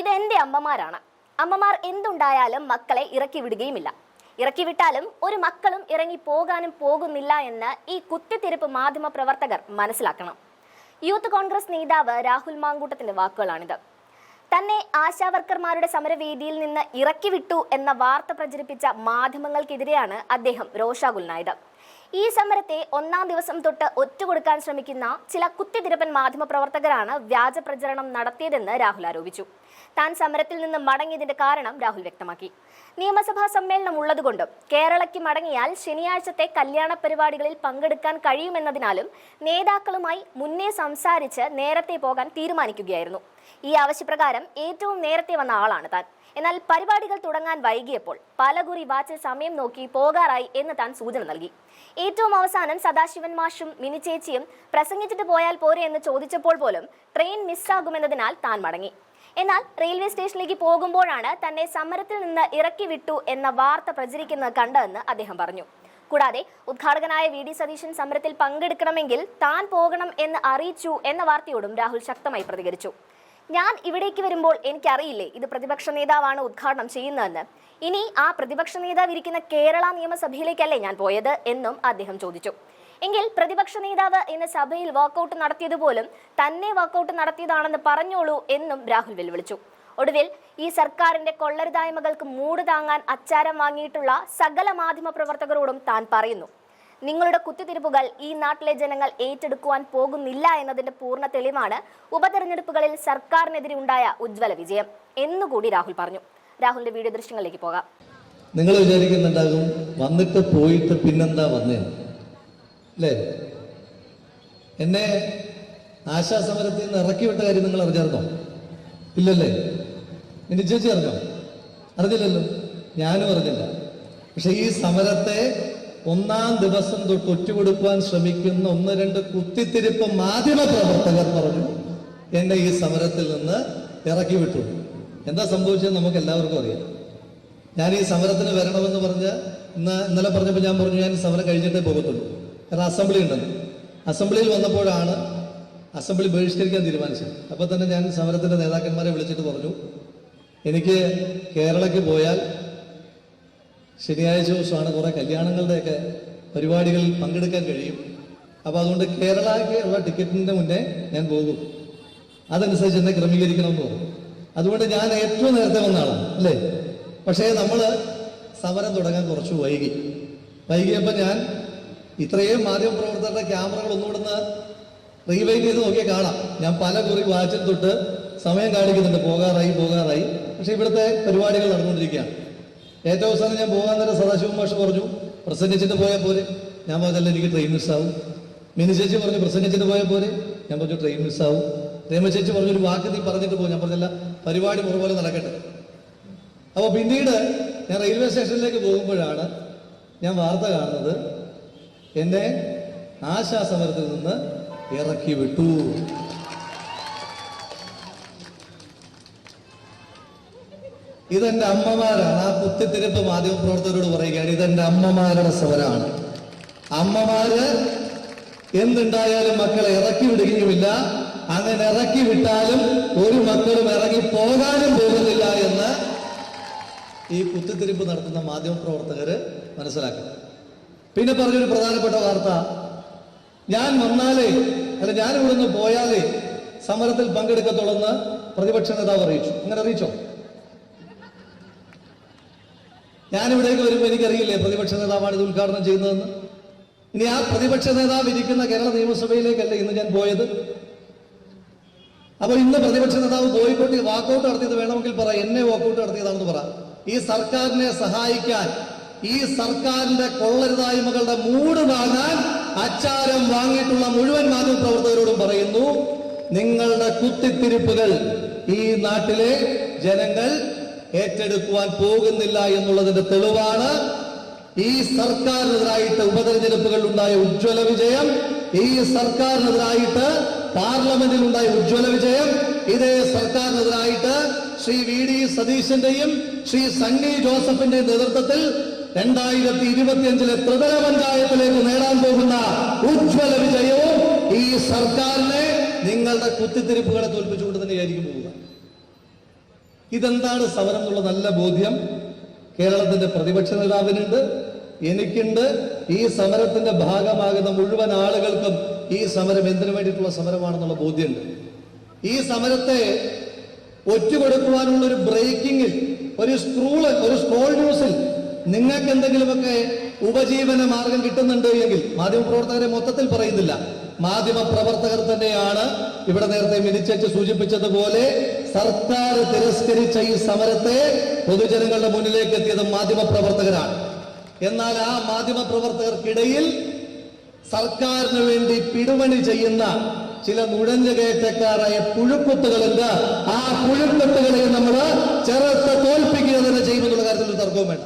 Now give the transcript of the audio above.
ഇതെന്റെ അമ്മമാരാണ്. അമ്മമാർ എന്തുണ്ടായാലും മക്കളെ ഇറക്കി വിടുകയുമില്ല. ഇറക്കി വിട്ടാലും ഒരു മക്കളും ഇറങ്ങി പോകാനും പോകുന്നില്ല എന്ന് ഈ കുത്തിത്തിരിപ്പ് മാധ്യമ പ്രവർത്തകർ മനസ്സിലാക്കണം. യൂത്ത് കോൺഗ്രസ് നേതാവ് രാഹുൽ മാങ്കൂട്ടത്തിന്റെ വാക്കുകളാണിത്. തന്നെ ആശാവർക്കർമാരുടെ സമരവേദിയിൽ നിന്ന് ഇറക്കി വിട്ടു എന്ന വാർത്ത പ്രചരിപ്പിച്ച മാധ്യമങ്ങൾക്കെതിരെയാണ് അദ്ദേഹം രോഷാകുലനായത്. ഈ സമരത്തെ ഒന്നാം ദിവസം തൊട്ട് ഒറ്റുകൊടുക്കാൻ ശ്രമിക്കുന്ന ചില കുത്തിത്തിരപ്പൻ മാധ്യമപ്രവർത്തകരാണ് വ്യാജ പ്രചരണം നടത്തിയതെന്ന് രാഹുൽ ആരോപിച്ചു. താൻ സമരത്തിൽ നിന്ന് മടങ്ങിയതിന്റെ കാരണം രാഹുൽ വ്യക്തമാക്കി. നിയമസഭാ സമ്മേളനം ഉള്ളതുകൊണ്ടും കേരളയ്ക്ക് മടങ്ങിയാൽ ശനിയാഴ്ചത്തെ കല്യാണ പരിപാടികളിൽ പങ്കെടുക്കാൻ കഴിയുമെന്നതിനാലും നേതാക്കളുമായി മുന്നേ സംസാരിച്ച് നേരത്തെ പോകാൻ തീരുമാനിക്കുകയായിരുന്നു. ഈ ആവശ്യപ്രകാരം ഏറ്റവും നേരത്തെ വന്ന ആളാണ് താൻ. എന്നാൽ പരിപാടികൾ തുടങ്ങാൻ വൈകിയപ്പോൾ പലകുറി വാച്ചിൽ സമയം നോക്കി പോകാറായി എന്ന് താൻ സൂചന നൽകി. ഏറ്റവും അവസാനം സദാശിവൻ മാഷും മിനി ചേച്ചിയും പ്രസംഗിച്ചിട്ട് പോയാൽ പോരെ എന്ന് ചോദിച്ചപ്പോൾ പോലും ട്രെയിൻ മിസ്സാകുമെന്നതിനാൽ താൻ മടങ്ങി. എന്നാൽ റെയിൽവേ സ്റ്റേഷനിലേക്ക് പോകുമ്പോഴാണ് തന്നെ സമരത്തിൽ നിന്ന് ഇറക്കി വിട്ടു എന്ന വാർത്ത പ്രചരിക്കുന്നത് കണ്ടതെന്ന് അദ്ദേഹം പറഞ്ഞു. കൂടാതെ ഉദ്ഘാടകനായ വി. ഡി. സതീശൻ സമരത്തിൽ പങ്കെടുക്കണമെങ്കിൽ താൻ പോകണം എന്ന് അറിയിച്ചു എന്ന വാർത്തയോടും രാഹുൽ ശക്തമായി പ്രതികരിച്ചു. ഞാൻ ഇവിടേക്ക് വരുമ്പോൾ എനിക്കറിയില്ലേ ഇത് പ്രതിപക്ഷ നേതാവാണ് ഉദ്ഘാടനം ചെയ്യുന്നതെന്ന്. ഇനി ആ പ്രതിപക്ഷ നേതാവ് ഇരിക്കുന്ന കേരള നിയമസഭയിലേക്കല്ലേ ഞാൻ പോയത് എന്നും അദ്ദേഹം ചോദിച്ചു. എങ്കിൽ പ്രതിപക്ഷ നേതാവ് ഇന്ന് സഭയിൽ വാക്കൌട്ട് നടത്തിയത് പോലും തന്നെ വാക്കൌട്ട് നടത്തിയതാണെന്ന് പറഞ്ഞോളൂ എന്നും രാഹുൽ വെല്ലുവിളിച്ചു. ഒടുവിൽ ഈ സർക്കാരിന്റെ കൊള്ളരുതായ്മകൾക്ക് മൂട് താങ്ങാൻ അച്ചാരം വാങ്ങിയിട്ടുള്ള സകല മാധ്യമ പ്രവർത്തകരോടും താൻ പറയുന്നു. നിങ്ങളുടെ കുത്തിത്തിരിപ്പുകൾ ഈ നാട്ടിലെ ജനങ്ങൾ ഏറ്റെടുക്കുവാൻ പോകുന്നില്ല എന്നതിന്റെ പൂർണ തെളിവാണ് ഉപതെരഞ്ഞെടുപ്പുകളിൽ സർക്കാരിനെതിരെ ഉണ്ടായ ഉജ്ജ്വല വിജയം എന്നുകൂടി രാഹുൽ പറഞ്ഞു. രാഹുലിന്റെ വീഡിയോ ദൃശ്യങ്ങളിലേക്ക് പോകാം. നിങ്ങൾ വിചാരിക്കുന്നുണ്ടാകും വന്നിട്ട് പോയിട്ട് പിന്നെന്താ വന്നേ? അല്ലേ? എന്നെ ആശാസമരത്തിൽ നിന്ന് ഇറക്കി വിട്ട കാര്യം നിങ്ങൾ അറിഞ്ഞായിരുന്നോ? ഇല്ലല്ലേ? എന്റെ ചേച്ചി അറിഞ്ഞോ? അറിഞ്ഞില്ലല്ലോ. ഞാനും അറിഞ്ഞില്ല. പക്ഷെ ഈ സമരത്തെ ഒന്നാം ദിവസം തൊട്ട് ഒറ്റുകൊടുക്കുവാൻ ശ്രമിക്കുന്ന ഒന്ന് രണ്ട് കുത്തിത്തിരിപ്പ് മാധ്യമ പ്രവർത്തകർ പറഞ്ഞു എന്നെ ഈ സമരത്തിൽ നിന്ന് ഇറക്കി വിട്ടു. എന്താ സംഭവിച്ചത് നമുക്ക് എല്ലാവർക്കും അറിയാം. ഞാൻ ഈ സമരത്തിന് വരണമെന്ന് പറഞ്ഞ് ഇന്ന് ഇന്നലെ പറഞ്ഞപ്പോൾ ഞാൻ പറഞ്ഞു ഞാൻ സമരം കഴിഞ്ഞിട്ടേ പോകത്തുള്ളൂ. കാരണം അസംബ്ലി ഉണ്ടെന്ന് അസംബ്ലിയിൽ വന്നപ്പോഴാണ് അസംബ്ലി ബഹിഷ്കരിക്കാൻ തീരുമാനിച്ചത്. അപ്പോൾ തന്നെ ഞാൻ സമരത്തിന്റെ നേതാക്കന്മാരെ വിളിച്ചിട്ട് പറഞ്ഞു എനിക്ക് കേരളയ്ക്ക് പോയാൽ ശനിയാഴ്ച ദിവസമാണ് കുറേ കല്യാണങ്ങളുടെയൊക്കെ പരിപാടികളിൽ പങ്കെടുക്കാൻ കഴിയും. അപ്പോൾ അതുകൊണ്ട് കേരളയ്ക്ക് ഉള്ള ടിക്കറ്റിന്റെ മുന്നേ ഞാൻ പോകും. അതനുസരിച്ച് എന്നെ ക്രമീകരിക്കണമെന്ന് പോകും അതുകൊണ്ട് ഞാൻ ഏറ്റവും നേരത്തെ വന്ന ആളാണ് അല്ലേ? പക്ഷേ നമ്മൾ സമരം തുടങ്ങാൻ കുറച്ച് വൈകി. വൈകിയപ്പോൾ ഞാൻ ഇത്രയും മാധ്യമപ്രവർത്തകരുടെ ക്യാമറകൾ ഒന്നുകൂടുന്ന് റീവൈൻഡ് ചെയ്ത് നോക്കിയാൽ കാണാം. ഞാൻ പല കുറി വാച്ചിൽ തൊട്ട് സമയം കാണിക്കുന്നുണ്ട്. പോകാറായി പോകാറായി. പക്ഷെ ഇവിടുത്തെ പരിപാടികൾ നടന്നുകൊണ്ടിരിക്കുകയാണ്. ഏറ്റവും അവസാനം ഞാൻ പോകാൻ നേരം സദാശിവം മാഷ് പറഞ്ഞു പ്രസംഗിച്ചിട്ട് പോയാൽ പോലെ ഞാൻ പറഞ്ഞല്ല എനിക്ക് ട്രെയിൻ മിസ്സാവും മിനി ചേച്ചി പറഞ്ഞു പ്രസംഗിച്ചിട്ട് പോയാൽ പോലെ ഞാൻ പറഞ്ഞു ട്രെയിൻ മിസ്സാവും രേമ ചേച്ചി പറഞ്ഞു ഒരു വാക്ക് നീ പറഞ്ഞിട്ട് പോകും ഞാൻ പറഞ്ഞല്ല പരിപാടി മുറ പോലെ നടക്കട്ടെ. അപ്പോൾ പിന്നീട് ഞാൻ റെയിൽവേ സ്റ്റേഷനിലേക്ക് പോകുമ്പോഴാണ് ഞാൻ വാർത്ത കാണുന്നത്. എന്നെ ആശാസമരത്തിൽ നിന്ന് ഇറക്കി വിട്ടു. ഇതെന്റെ അമ്മമാരാണ്. ആ കുത്തിത്തിരിപ്പ് മാധ്യമപ്രവർത്തകരോട് പറയുകയാണ് ഇതെന്റെ അമ്മമാരുടെ സമരമാണ്. അമ്മമാര് എന്തുണ്ടായാലും മക്കളെ ഇറക്കി വിടുകയുമില്ല. അങ്ങനെ ഇറക്കി വിട്ടാലും ഒരു മക്കളും ഇറങ്ങി പോകാനും പോകുന്നില്ല എന്ന് ഈ കുത്തിത്തിരിപ്പ് നടത്തുന്ന മാധ്യമ മാധ്യമപ്രവർത്തകര് മനസ്സിലാക്കണം പിന്നെ പറഞ്ഞൊരു പ്രധാനപ്പെട്ട വാർത്ത. ഞാൻ വന്നാലേ അല്ല ഞാൻ ഇവിടെ നിന്ന് പോയാലേ സമരത്തിൽ പങ്കെടുക്കത്തുള്ളെന്ന് പ്രതിപക്ഷ നേതാവ് അറിയിച്ചു. അങ്ങനെ അറിയിച്ചോ? ഞാൻ ഇവിടേക്ക് വരുമ്പോൾ എനിക്കറിയില്ലേ പ്രതിപക്ഷ നേതാവാണ് ഇത് ഉദ്ഘാടനം ചെയ്യുന്നതെന്ന്? ഇനി ആ പ്രതിപക്ഷ നേതാവ് ഇരിക്കുന്ന കേരള നിയമസഭയിലേക്കല്ല ഇന്ന് ഞാൻ പോയത്? അപ്പൊ ഇന്ന് പ്രതിപക്ഷ നേതാവ് പോയിക്കോട്ട് വാക്കൗട്ട് നടത്തിയത് വേണമെങ്കിൽ പറ എന്നെ വാക്കൗട്ട് നടത്തിയതാണെന്ന് പറ. ഈ സർക്കാരിനെ സഹായിക്കാൻ ഈ സർക്കാരിന്റെ കൊള്ളരുതായ്മകളുടെ മൂട് വാങ്ങാൻ അച്ചാരം വാങ്ങിയിട്ടുള്ള മുഴുവൻ മാധ്യമപ്രവർത്തകരോടും പറയുന്നു നിങ്ങളുടെ കുത്തിത്തിരിപ്പുകൾ ഈ നാട്ടിലെ ജനങ്ങൾ ഏറ്റെടുക്കുവാൻ പോകുന്നില്ല എന്നുള്ളതിന്റെ തെളിവാണ് ഈ സർക്കാരിനെതിരായിട്ട് ഉപതെരഞ്ഞെടുപ്പുകളിൽ ഉണ്ടായ ഉജ്ജ്വല വിജയം ഈ സർക്കാരിനെതിരായിട്ട് പാർലമെന്റിൽ ഉണ്ടായ ഉജ്ജ്വല വിജയം ഇതേ സർക്കാരിനെതിരായിട്ട് ശ്രീ വി ഡി സതീശന്റെയും ശ്രീ സണ്ണി ജോസഫിന്റെയും നേതൃത്വത്തിൽ രണ്ടായിരത്തി ഇരുപത്തിയഞ്ചിലെ ത്രിതല പഞ്ചായത്തിലേക്ക് നേടാൻ പോകുന്ന ഉജ്ജ്വല വിജയവും ഈ സർക്കാരിനെ നിങ്ങളുടെ കുത്തിത്തിരിപ്പുകളെ തോൽപ്പിച്ചുകൊണ്ട് തന്നെയായിരിക്കും പോവുക. ഇതെന്താണ് സമരം എന്നുള്ള നല്ല ബോധ്യം? കേരളത്തിന്റെ പ്രതിപക്ഷ നേതാവിനുണ്ട് എനിക്കുണ്ട്. ഈ സമരത്തിന്റെ ഭാഗമാകുന്ന മുഴുവൻ ആളുകൾക്കും ഈ സമരം എന്തിനു വേണ്ടിയിട്ടുള്ള സമരമാണെന്നുള്ള ബോധ്യമുണ്ട്. ഈ സമരത്തെ ഒറ്റുകൊടുക്കുവാനുള്ള ഒരു ബ്രേക്കിങ്ങിൽ ഒരു സ്ക്രൂൾ ഒരു സ്കോൾ ന്യൂസിൽ നിങ്ങൾക്ക് എന്തെങ്കിലുമൊക്കെ ഉപജീവന മാർഗം കിട്ടുന്നുണ്ട് എങ്കിൽ മാധ്യമപ്രവർത്തകരെ മൊത്തത്തിൽ പറയുന്നില്ല. മാധ്യമ പ്രവർത്തകർ തന്നെയാണ് ഇവിടെ നേരത്തെ മിനിച്ചേച്ച് സൂചിപ്പിച്ചതുപോലെ സർക്കാർ തിരസ്കരിച്ച ഈ സമരത്തെ പൊതുജനങ്ങളുടെ മുന്നിലേക്ക് എത്തിയത് മാധ്യമ പ്രവർത്തകരാണ് എന്നാൽ ആ മാധ്യമ പ്രവർത്തകർക്കിടയിൽ സർക്കാരിന് വേണ്ടി പിടുമണി ചെയ്യുന്ന ചില നുഴഞ്ഞുകയറ്റക്കാരായ പുഴുക്കുത്തുകളുണ്ട്. ആ പുഴുക്കുത്തുകളെ നമ്മൾ ചെറുത്ത് തോൽപ്പിക്കുക തന്നെ ചെയ്യുമെന്നുള്ള കാര്യത്തിൽ തർക്കവും വേണ്ട